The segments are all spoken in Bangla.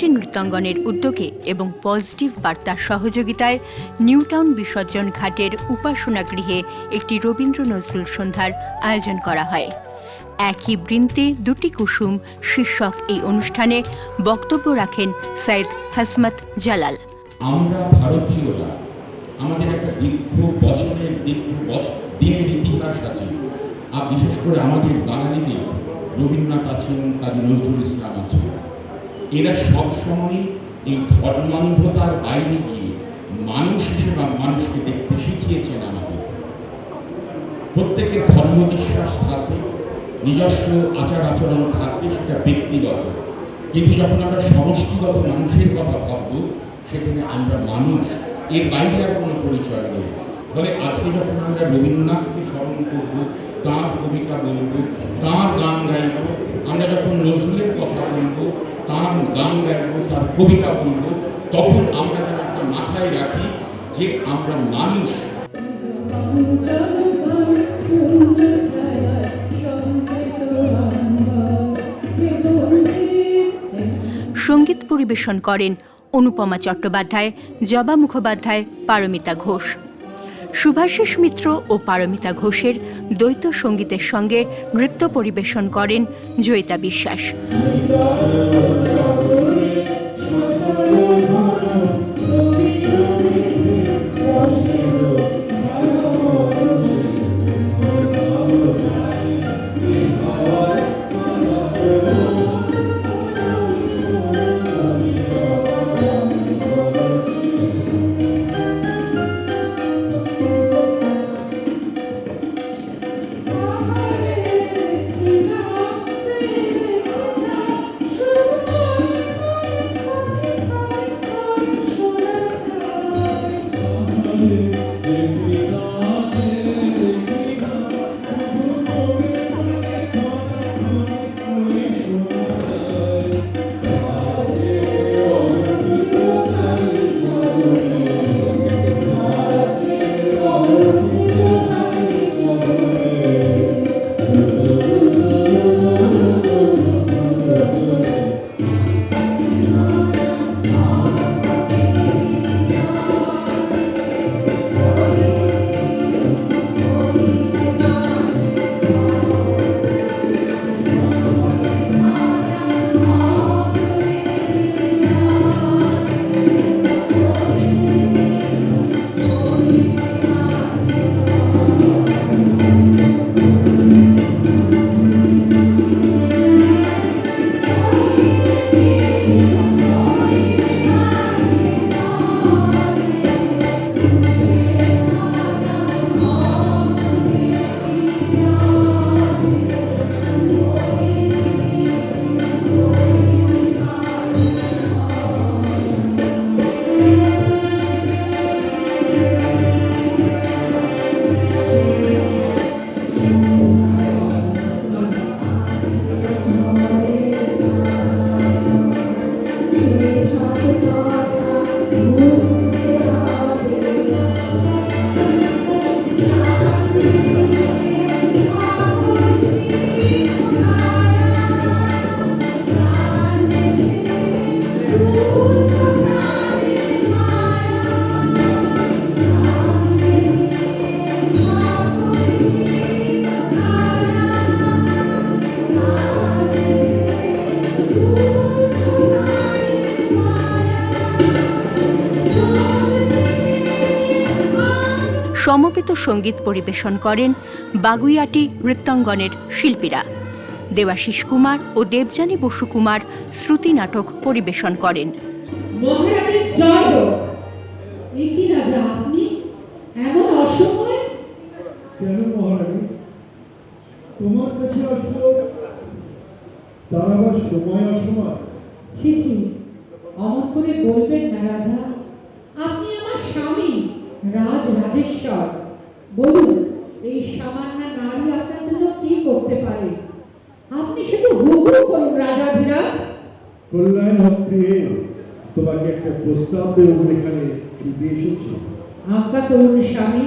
বাগুইয়াটি নৃত্যাঙ্গনের উদ্যোগে এবং পজিটিভ বার্তার সহযোগিতায় নিউটাউন বিসর্জন ঘাটের উপাসনা গৃহে একটি রবীন্দ্র নজরুল সন্ধ্যার আয়োজন করা হয়। একই বৃন্তে দুটি কুসুম শীর্ষক এই অনুষ্ঠানে বক্তব্য রাখেন সৈয়দ হাসমত জালাল। আমরা ভারতীয়রা, আমাদের একটা দীর্ঘ বছরের দীর্ঘ দিনের ইতিহাস আছে। আর বিশেষ করে আমাদের বাঙালিদের রবীন্দ্রনাথ আছেন, কাজী নজরুল ইসলাম আছেন। এরা সবসময় এই ধর্মান্ধতার বাইরে গিয়ে মানুষ হিসেবে মানুষকে দেখতে শিখিয়েছেন আমাদের। প্রত্যেকের ধর্মবিশ্বাস থাকবে, নিজস্ব আচার আচরণ থাকবে, সেটা ব্যক্তিগত। কিন্তু যখন আমরা সমষ্টিগত মানুষের কথা ভাবব, সেখানে আমরা মানুষ, এর বাইরে আর কোনো পরিচয় নেই। ফলে আজকে যখন আমরা রবীন্দ্রনাথকে স্মরণ করব, তাঁর কবিতা বলব, তাঁর গান গাইব, আমরা যখন নজরুলের কথা বলব তার গান গাইব, তার কবিতা বলব, তখন আমরা যেন একটা মাথায় রাখি যে আমরা মানুষ। সংগীত পরিবেশন করেন অনুপমা চট্টোপাধ্যায়, জবা মুখোপাধ্যায়, পারমিতা ঘোষ। সুভাষিস মিত্র ও পারমিতা ঘোষের দ্বৈত সঙ্গীতের সঙ্গে নৃত্য পরিবেশন করেন জয়িতা বিশ্বাস। সমবেত সংগীত পরিবেশন করেন বাগুইয়াটি নৃত্যাঙ্গনের শিল্পীরা। দেবাশিস কুমার ও দেবযানী বসু কুমার শ্রুতি নাটক পরিবেশন করেন। মহারাজের জয় হোক। এ কি রাজা আপনি এমন অসময় কেন মহারানী তোমার কাছে আসলো তার আবার সময় অসময় ছি ছি অমন করে বলবেন না রাজা। আপনি আমার স্বামী। রাজ রাজেশ্বর। বলুন এই সামান্য নারী আপনার জন্য কি করতে পারে? আপনি শুধু হু হু করুন রাজা ধীরাজ কল্যাণ প্রিয়ে তোমাকে একটা প্রস্তাব দেব এখানে ছুটে এসেছি। আজ্ঞা করুন স্বামী।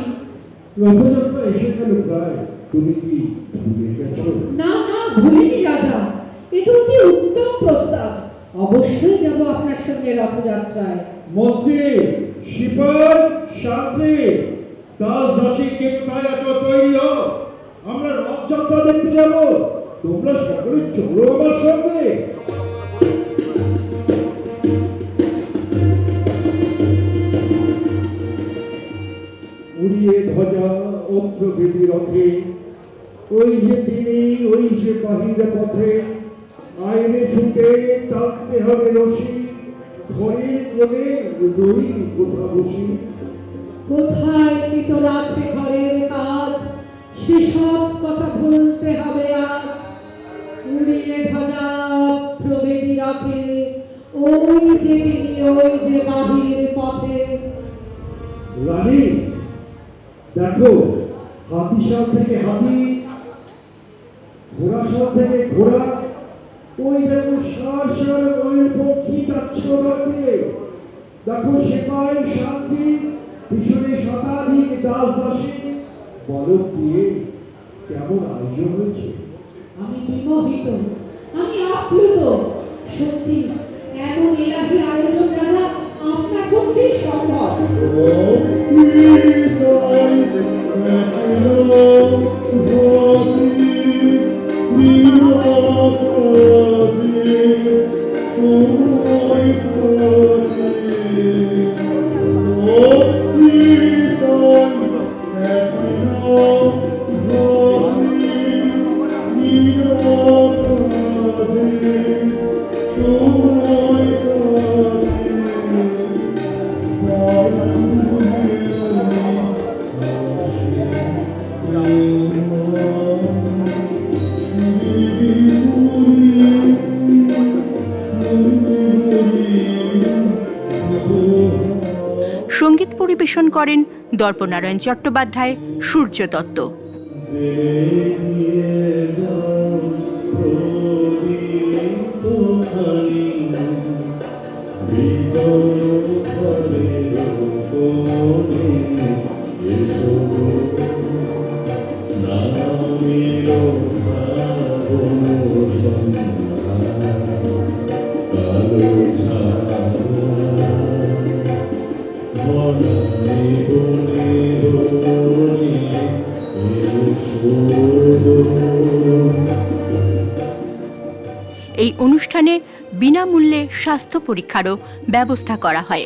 রথযাত্রা এসে গেল প্রায়। তুমি কি ভুলে গেছো? না না ভুলিনি রাজা। এটা অতি উত্তম প্রস্তাব। অবশ্যই যাব আপনার সঙ্গে রথযাত্রায়। মন্ত্রী! শিপার শান্তি দাস দাসী কেপ্তায় এত তৈরি হও। আমরা রথযাত্রা দেখতে যাব। তোমরা সকলে চলো আমার সঙ্গে। উড়িয়ে ধ্বজা অপ্রভৃতি রথে, ওই যে তিনি ওই যে বাহির পথে, আইনে ছুটে টানতে হবে রশি। রই কোথা বসি? কোথায় কি তোর আছে ঘরের কাজ? সেসব কথা ভুলতে হবে আজ। উড়িয়ে ধ্বজা প্রবেদী রাখে। ওই যে তিনি ওই যে বাহির পথে। রানী দেখো হাতিশাল থেকে হাতি ঘোড়াশাল থেকে ঘোড়া ওই দেখো সার সার ওই পক্ষী দিয়ে দেখো সেপাই শান্তি পিছনে শতাধিক দাস দাসী। বলো দিয়ে কেমন আয়োজন হয়েছে? আমি বিমোহিত, আমি আপ্লুত। সত্যি সংগীত পরিবেশন করেন দর্পনারায়ণ চট্টোপাধ্যায় সূর্য দত্ত। স্বাস্থ্য পরীক্ষারও ব্যবস্থা করা হয়।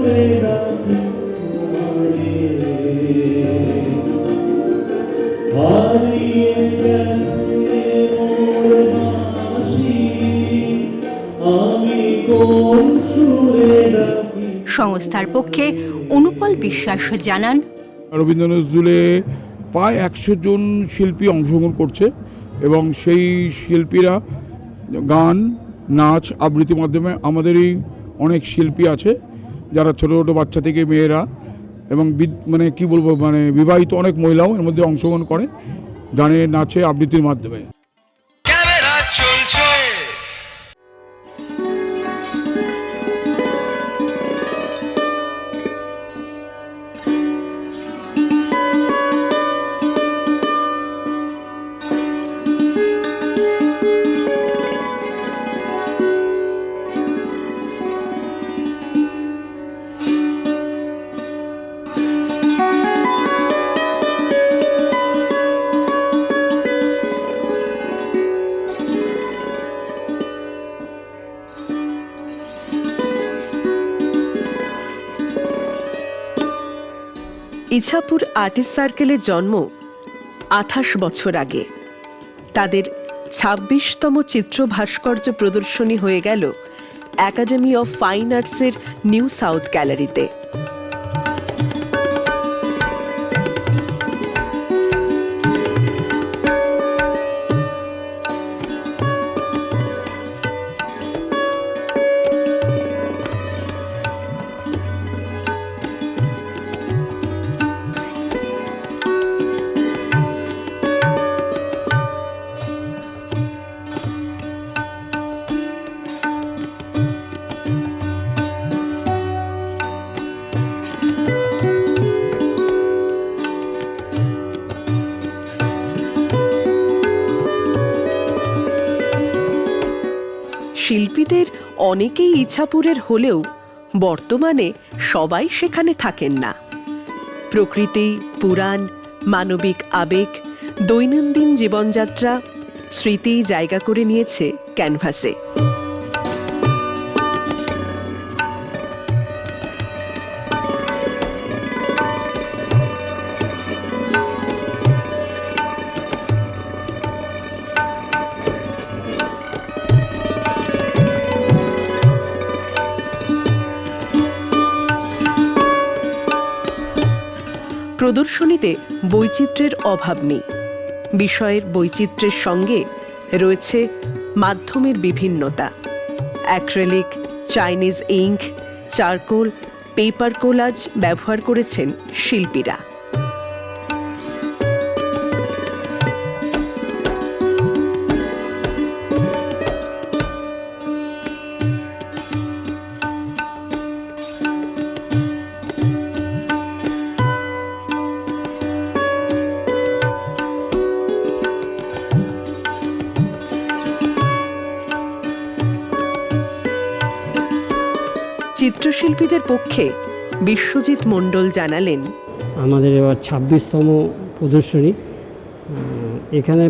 সংস্থার পক্ষে অনুপল বিশ্বাস জানান রবীন্দ্র নজরুলে প্রায় একশো জন শিল্পী অংশগ্রহণ করছে এবং সেই শিল্পীরা গান, নাচ, আবৃত্তির মাধ্যমে আমাদেরই অনেক শিল্পী আছে, যারা ছোটো ছোটো বাচ্চা থেকে মেয়েরা এবং মানে কি বলব মানে বিবাহিত অনেক মহিলাও এর মধ্যে অংশগ্রহণ করে গানে, নাচে, আবৃত্তির মাধ্যমে। ইছাপুর আর্টিস্ট সার্কেলের জন্ম আঠাশ বছর আগে। তাদের ছাব্বিশতম চিত্র ভাস্কর্য প্রদর্শনী হয়ে গেল একাডেমি অফ ফাইন আর্টসের নিউ সাউথ গ্যালারিতে অনেকেই ইছাপুরের হলেও বর্তমানে সবাই সেখানে থাকেন না। প্রকৃতি, পুরাণ, মানবিক আবেগ, দৈনন্দিন জীবনযাত্রা, স্মৃতি জায়গা করে নিয়েছে ক্যানভাসে। প্রদর্শনীতে বৈচিত্র্যের অভাব নেই। বিষয়ের বৈচিত্র্যের সঙ্গে রয়েছে মাধ্যমের বিভিন্নতা। Acrylic, Chinese ink, charcoal, paper collage ব্যবহার করেছেন শিল্পীরা। চিত্রশিল্পীদের পক্ষে বিশ্বজিৎ মণ্ডল জানালেন, আমাদের এবার ছাব্বিশতম প্রদর্শনী। এখানে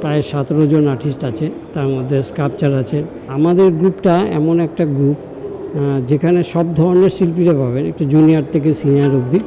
প্রায় সতেরো জন আর্টিস্ট আছে, তার মধ্যে স্কাল্পচার আছে। আমাদের গ্রুপটা এমন একটা গ্রুপ যেখানে সব ধরনের শিল্পীরা পাবেন, একটু জুনিয়র থেকে সিনিয়র অবধি।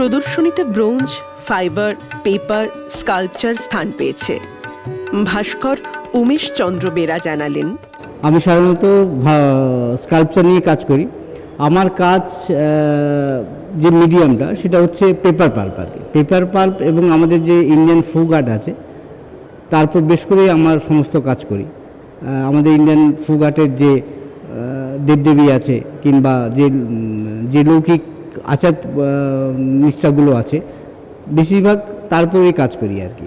প্রদর্শনীতে ব্রোঞ্জ, ফাইবার, পেপার, স্কাল্পচার স্থান পেয়েছে। ভাস্কর উমেশ চন্দ্র বেরা জানালেন। আমি সাধারণত স্কাল্পচার নিয়ে কাজ করি। আমার কাজ যে মিডিয়ামটা, সেটা হচ্ছে পেপার পাল্প আর কি। পেপার পাল্প এবং আমাদের যে ইন্ডিয়ান ফোক আর্ট আছে তারপর বেশ করেই আমার সমস্ত কাজ করি। আমাদের ইন্ডিয়ান ফোক আর্টের যে দেবদেবী আছে, কিংবা যে যে লৌকিক আচার নিষ্ঠাগুলো আছে। বেশিরভাগ তারপরেই কাজ করি আর কি।